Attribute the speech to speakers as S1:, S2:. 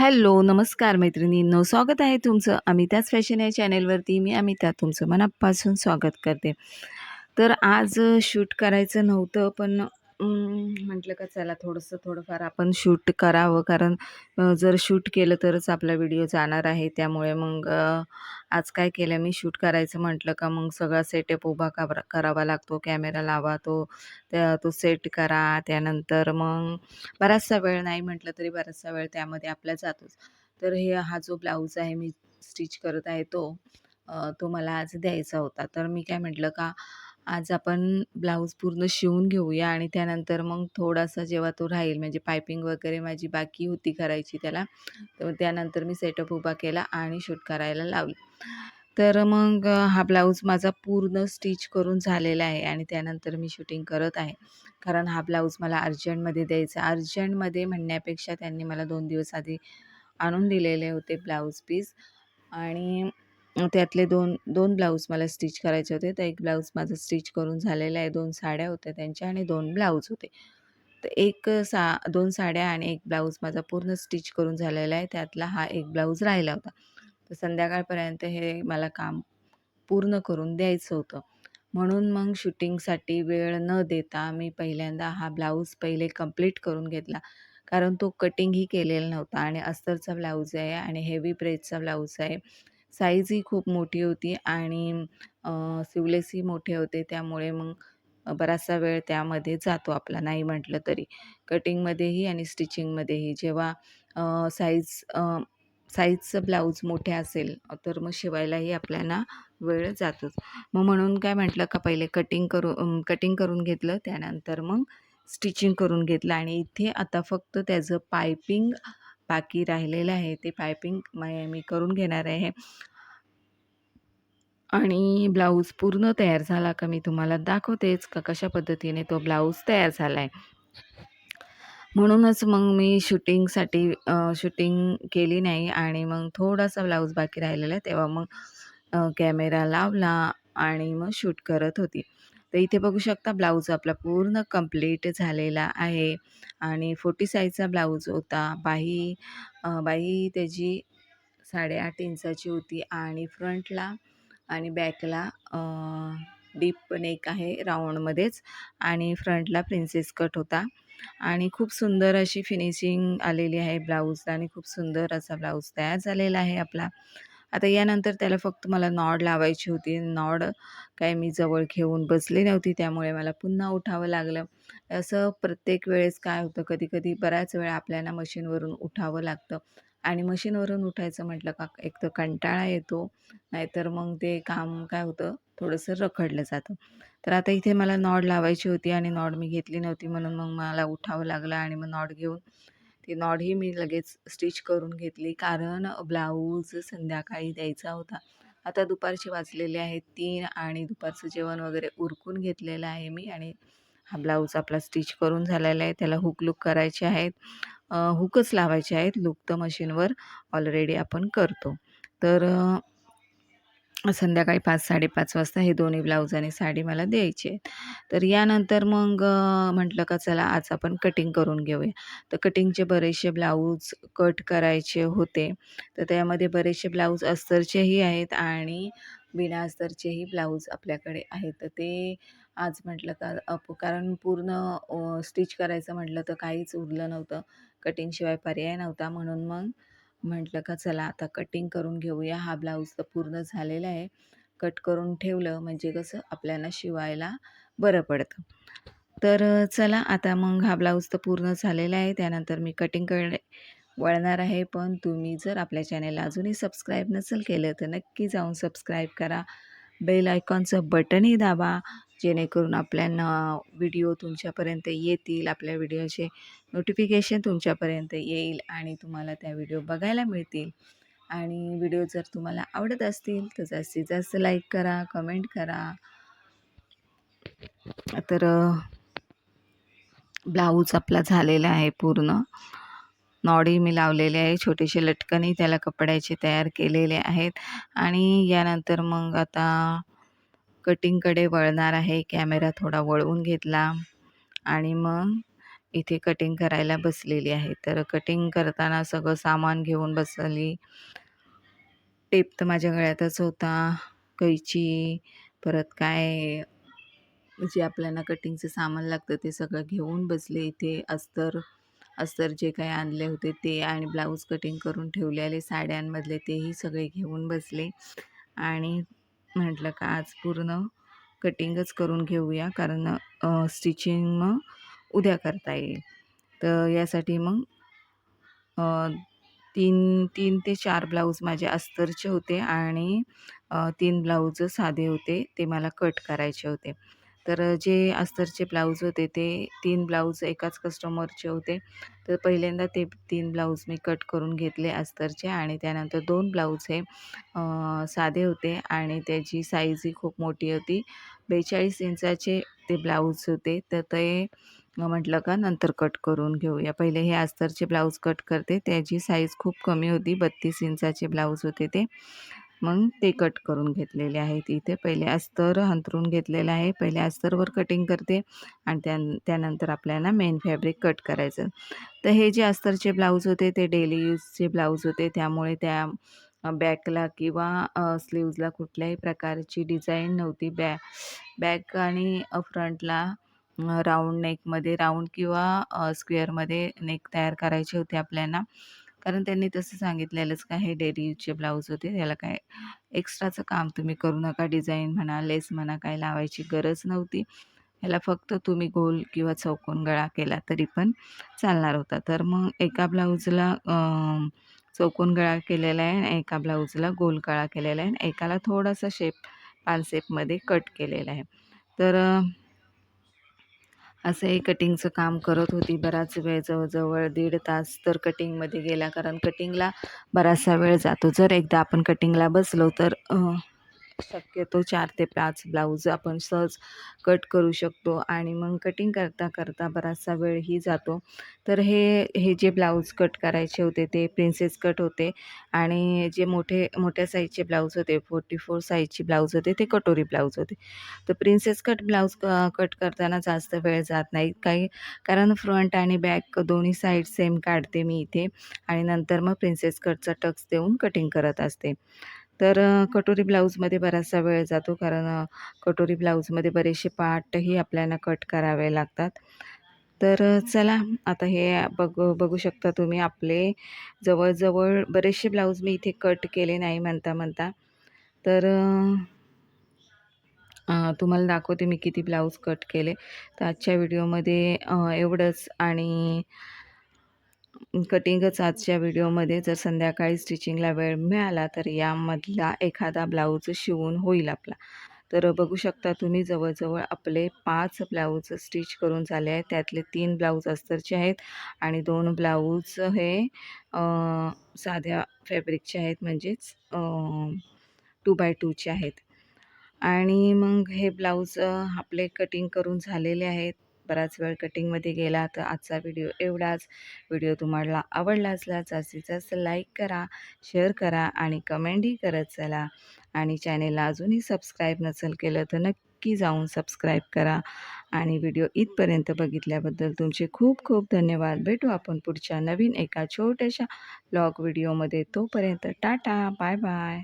S1: Hello, नमस्कार मैत्रिणींनो. स्वागत आहे तुमचं अमिताच फॅशन या चॅनेलवरती. मी अमिता तुमचं मनापासून स्वागत करते. तर आज शूट करायचं नव्हतं, पण म्हटलं का चला थोडंसं थोडंफार आपण शूट करावं, कारण जर शूट केलं तरच आपला व्हिडिओ जाणार आहे. त्यामुळे मग आज काय केलं मी शूट करायचं म्हटलं का मग सगळा सेटअप उभा करा करावा लागतो. कॅमेरा लावा, तो त्या तो सेट करा. त्यानंतर मग बराचसा वेळ नाही म्हटलं तरी बराचसा वेळ त्यामध्ये आपला जातोच. तर हे हा जो ब्लाऊज आहे मी स्टिच करत आहे तो तो मला आज द्यायचा होता. तर मी काय म्हटलं का आज आपण ब्लाऊज पूर्ण शिवून घेऊया आणि त्यानंतर मग थोडासा जेव्हा तो राहील म्हणजे पायपिंग वगैरे माझी बाकी होती करायची त्याला, तर त्यानंतर मी सेटअप उभा केला आणि शूट करायला लावलं. तर मग हा ब्लाऊज माझा पूर्ण स्टिच करून झालेला आहे आणि त्यानंतर मी शूटिंग करत आहे. कारण हा ब्लाऊज मला अर्जंटमध्ये द्यायचा. अर्जंटमध्ये म्हणण्यापेक्षा त्यांनी मला दोन दिवस आधी आणून दिलेले होते ब्लाऊज पीस आणि त्यातले 2 2 ब्लाऊज मला स्टिच करायचे होते. तर एक ब्लाऊज माझं स्टिच करून झालेलं आहे. दोन साड्या होत्या त्यांच्या आणि दोन ब्लाऊज होते. तर एक सा दोन साड्या आणि एक ब्लाऊज माझा पूर्ण स्टिच करून झालेला आहे. त्यातला हा एक ब्लाऊज राहिला होता. तर संध्याकाळपर्यंत हे मला काम पूर्ण करून द्यायचं होतं. म्हणून मग शूटिंगसाठी वेळ न देता मी पहिल्यांदा हा ब्लाऊज पहिले कंप्लीट करून घेतला. कारण तो कटिंगही केलेला नव्हता आणि अस्तरचा ब्लाऊज आहे आणि हेवी प्रेसचा ब्लाऊज आहे. साईजही खूप मोठी होती आणि सिवलेसही मोठे होते. त्यामुळे मग बराचसा वेळ त्यामध्ये जातो आपला नाही म्हटलं तरी. कटिंगमध्येही आणि स्टिचिंगमध्येही. जेव्हा साईज साईजचं ब्लाऊज मोठे असेल तर मग शिवायलाही आपल्याला वेळ जातोच. मग म्हणून काय म्हटलं का पहिले कटिंग करू कटिंग करून घेतलं. त्यानंतर मग स्टिचिंग करून घेतलं आणि इथे आता फक्त त्याचं पायपिंग बाकी राहिलेलं आहे. ते पायपिंग मै मी करून घेणार आहे. आणि ब्लाऊज पूर्ण तयार झाला का मी तुम्हाला दाखवतेच का कशा पद्धतीने तो ब्लाऊज तयार झाला आहे. म्हणूनच मग मी शूटिंगसाठी शूटिंग केली नाही आणि मग थोडासा ब्लाऊज बाकी राहिलेला तेव्हा मग कॅमेरा लावला आणि मग शूट करत होती. तर इथे बघू शकता ब्लाऊज आपला पूर्ण कंप्लीट झालेला आहे आणि 40 साईजचा ब्लाऊज होता. बाही बाही त्याची 8.5 इंचाची होती आणि फ्रंटला आणि बॅकला डीप नेक आहे राऊंडमध्येच आणि फ्रंटला प्रिन्सेस कट होता आणि खूप सुंदर अशी फिनिशिंग आलेली आहे ब्लाऊजला आणि खूप सुंदर असा ब्लाऊज तयार झालेला आहे आपला. आता यानंतर त्याला फक्त मला नॉड लावायची होती. नॉड काय मी जवळ घेऊन बसली नव्हती त्यामुळे मला पुन्हा उठावं लागलं. असं प्रत्येक वेळेस काय होतं कधी-कधी बऱ्याच वेळा आपल्याला मशीनवरून उठावं लागतं आणि मशीनवरून उठायचं म्हटलं का एक तर कंटाळा येतो, नाहीतर मग ते काम काय होतं थोडंसं रखडलं जातं. तर आता इथे मला नॉड लावायची होती आणि नॉड मी घेतली नव्हती म्हणून मग मला उठावं लागलं आणि मग नॉड घेऊन ती नॉडही मी लगेच स्टिच करून घेतली. कारण ब्लाऊज संध्याकाळी द्यायचा होता. आता दुपारचे वाजलेले आहेत तीन आणि दुपारचं जेवण वगैरे उरकून घेतलेलं आहे मी आणि हा ब्लाऊज आपला स्टिच करून झालेला आहे. त्याला हुक लूक करायचे आहेत. हुकच लावायचे आहेत. लूक तर मशीनवर ऑलरेडी आपण करतो. तर संध्याकाळी 5-5:30 वाजता हे दोन्ही ब्लाऊज आणि साडी मला द्यायची आहे. तर यानंतर मग म्हटलं का चला आज आपण कटिंग करून घेऊया. तर कटिंगचे बरेचसे ब्लाऊज कट करायचे होते. तर त्यामध्ये बरेचसे ब्लाऊज अस्तरचेही आहेत आणि बिना अस्तरचेही ब्लाऊज आपल्याकडे आहेत. तर ते आज म्हटलं का अप कारण पूर्ण स्टिच करायचं म्हटलं तर काहीच उरलं नव्हतं. कटिंगशिवाय पर्याय नव्हता. म्हणून मग म्हटलं का चला आता कटिंग करून घेऊया. हा ब्लाऊज तर पूर्ण झालेला आहे. कट करून ठेवलं म्हणजे कसं आपल्याला शिवायला बरं पडतं. तर चला आता मग हा ब्लाऊज तर पूर्ण झालेला आहे. त्यानंतर मी कटिंगकडे वळणार आहे. पण तुम्ही जर आपल्या चॅनेलला अजूनही सबस्क्राईब नसेल केलं तर नक्की जाऊन सबस्क्राईब करा. बेल आयकॉनचं बटनही दाबा. जेणेकरून आपल्याला व्हिडिओ तुमच्यापर्यंत येतील. आपल्या व्हिडिओचे नोटिफिकेशन तुमच्यापर्यंत येईल आणि तुम्हाला त्या व्हिडिओ बघायला मिळतील. आणि व्हिडिओ जर तुम्हाला आवडत असतील तर जास्तीत जास्त लाईक करा, कमेंट करा. तर ब्लाऊज आपला झालेला आहे पूर्ण. नॉडी मी लावलेले आहे. छोटेसे लटकनही त्याला कपड्याचे तयार केलेले आहेत आणि यानंतर मग आता कटिंगकडे वळणार आहे. कॅमेरा थोडा वळवून घेतला आणि मग इथे कटिंग करायला बसलेली आहे. तर कटिंग करताना सगळं सामान घेऊन बसली. टेप तर माझ्या गळ्यातच होता. कैची परत काय जे आपल्याला कटिंगचं सामान लागतं ते सगळं घेऊन बसले इथे. अस्तर अस्तर जे काही आणले होते ते आणि ब्लाऊज कटिंग करून ठेवलेले साड्यांमधले तेही सगळे घेऊन बसले. आणि म्हटलं का आज पूर्ण कटिंगच करून घेऊया? कारण स्टिचिंग मग उद्या करता येईल. तर यासाठी मग तीन तीन ते चार ब्लाऊज माझे अस्तरचे होते आणि तीन ब्लाऊज साधे होते. ते मला कट करायचे होते. तर जे अस्तरचे ब्लाऊज होते ते तीन ब्लाऊज एकाच कस्टमरचे होते. तर पहिल्यांदा ते तीन ब्लाऊज मी कट करून घेतले अस्तरचे आणि त्यानंतर दोन ब्लाऊज हे साधे होते आणि त्याची साईजही खूप मोठी होती. बेचाळीस इंचाचे ते ब्लाऊज होते. तर ते म्हटलं का नंतर कट करून घेऊया. पहिले हे अस्तरचे ब्लाऊज कट करते. त्याची साईज खूप कमी होती. बत्तीस इंचाचे ब्लाऊज होते ते. मग ते कट करून घेतलेले आहेत. इथे पहिले अस्तर हंतरून घेतलेलं आहे. पहिले अस्तरवर कटिंग करते आणि त्या त्यानंतर आपल्याला मेन फॅब्रिक कट करायचं. तर हे जे अस्तरचे ब्लाऊज होते ते डेली यूजचे ब्लाऊज होते. त्यामुळे त्या बॅकला किंवा स्लीव्जला कुठल्याही प्रकारची डिझाईन नव्हती. बॅ बॅक आणि फ्रंटला राऊंड नेकमध्ये राऊंड किंवा स्क्वेअरमध्ये नेक तयार करायचे होते आपल्याला. कारण त्यांनी तसं सांगितलेलंच का हे डेरीचे ब्लाऊज होते त्याला काय एक्स्ट्राचं काम तुम्ही करू नका डिझाईन म्हणा लेस म्हणा काय लावायची गरज नव्हती. ह्याला फक्त तुम्ही गोल किंवा चौकोन गळा केला तरी पण चालणार होता. तर मग एका ब्लाऊजला चौकोन गळा केलेला आहे आणि एका ब्लाऊजला गोल गळा केलेला आहे आणि एकाला थोडासा शेप पाल शेपमध्ये कट केलेला आहे. तर असंही कटिंगचं काम करत होती बराच वेळ जवळजवळ दीड तास तर कटिंगमध्ये गेला. कारण कटिंगला बराचसा वेळ जातो. जर एकदा आपण कटिंगला बसलो तर शक्यतो चार ते पाच ब्लाऊज आपण सहज कट करू शकतो आणि मग कटिंग करता करता बराचसा वेळही जातो. तर हे हे जे ब्लाऊज कट करायचे होते ते प्रिन्सेस कट होते आणि जे मोठे मोठ्या साईजचे ब्लाऊज होते फोर्टी फोर साईजचे ब्लाऊज होते ते कटोरी ब्लाऊज होते. तर प्रिन्सेस कट ब्लाऊज कट करताना जास्त वेळ जात नाही. काही कारण फ्रंट आणि बॅक दोन्ही साईड सेम काढते मी इथे आणि नंतर मग प्रिन्सेस कटचा टक्स देऊन कटिंग करत असते. तर कटोरी ब्लाऊजमध्ये बराचसा वेळ जातो कारण कटोरी ब्लाऊजमध्ये बरेचसे पार्टही आपल्याला कट करावे लागतात. तर चला आता हे बघ बघू शकता तुम्ही आपले जवळजवळ बरेचसे ब्लाऊज मी इथे कट केले नाही म्हणता म्हणता. तर तुम्हाला दाखवते मी किती ब्लाऊज कट केले. तर आजच्या व्हिडिओमध्ये एवढंच आणि कटिंगच आजच्या व्हिडिओमध्ये जर संध्याकाळी स्टिचिंगला वेळ मिळाला तर यामधला एखादा ब्लाऊज शिवून होईल आपला. तर बघू शकता तुम्ही जवळजवळ आपले पाच ब्लाऊज स्टिच करून झाले आहेत. त्यातले तीन ब्लाऊज अस्तरचे आहेत आणि दोन ब्लाऊज हे साध्या फॅब्रिकचे आहेत म्हणजेच टू बाय टूचे आहेत. आणि मग हे ब्लाऊज आपले कटिंग करून झालेले आहेत. बराच वेळ कटिंगमध्ये गेला तर आजचा व्हिडिओ एवढाच. व्हिडिओ तुम्हाला आवडला असला जास्तीत जास्त लाईक करा शेअर करा आणि कमेंटही करत चला. आणि चॅनेलला अजूनही सबस्क्राईब नसेल केलं तर नक्की जाऊन सबस्क्राईब करा. आणि व्हिडिओ इथपर्यंत बघितल्याबद्दल तुमचे खूप खूप धन्यवाद. भेटू आपण पुढच्या नवीन एका छोट्याशा ब्लॉग व्हिडिओमध्ये. तोपर्यंत टाटा बाय बाय.